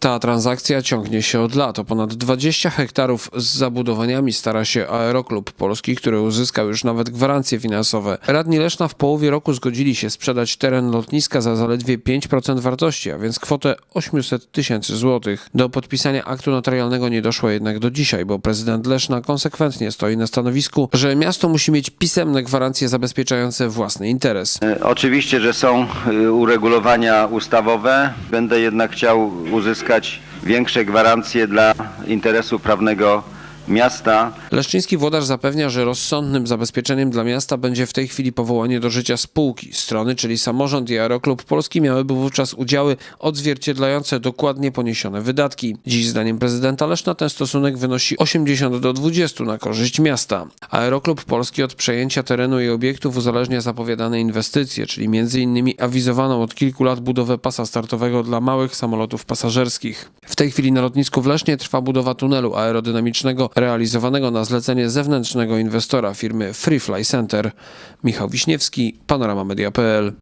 Ta transakcja ciągnie się od lat. O ponad 20 hektarów z zabudowaniami stara się Aeroklub Polski, który uzyskał już nawet gwarancje finansowe. Radni Leszna w połowie roku zgodzili się sprzedać teren lotniska za zaledwie 5% wartości, a więc kwotę 800 tysięcy złotych. Do podpisania aktu notarialnego nie doszło jednak do dzisiaj, bo prezydent Leszna konsekwentnie stoi na stanowisku, że miasto musi mieć pisemne gwarancje zabezpieczające własny interes. E, Oczywiście, że są e, uregulowania ustawowe. Będę jednak chciał uzyskać większe gwarancje dla interesu prawnego miasta. Leszczyński włodarz zapewnia, że rozsądnym zabezpieczeniem dla miasta będzie w tej chwili powołanie do życia spółki. Strony, czyli samorząd i Aeroklub Polski miałyby wówczas udziały odzwierciedlające dokładnie poniesione wydatki. Dziś zdaniem prezydenta Leszna ten stosunek wynosi 80 do 20 na korzyść miasta. Aeroklub Polski od przejęcia terenu i obiektów uzależnia zapowiadane inwestycje, czyli m.in. awizowaną od kilku lat budowę pasa startowego dla małych samolotów pasażerskich. W tej chwili na lotnisku w Lesznie trwa budowa tunelu aerodynamicznego realizowanego na zlecenie zewnętrznego inwestora firmy Freefly Center. Michał Wiśniewski, Panorama Media.pl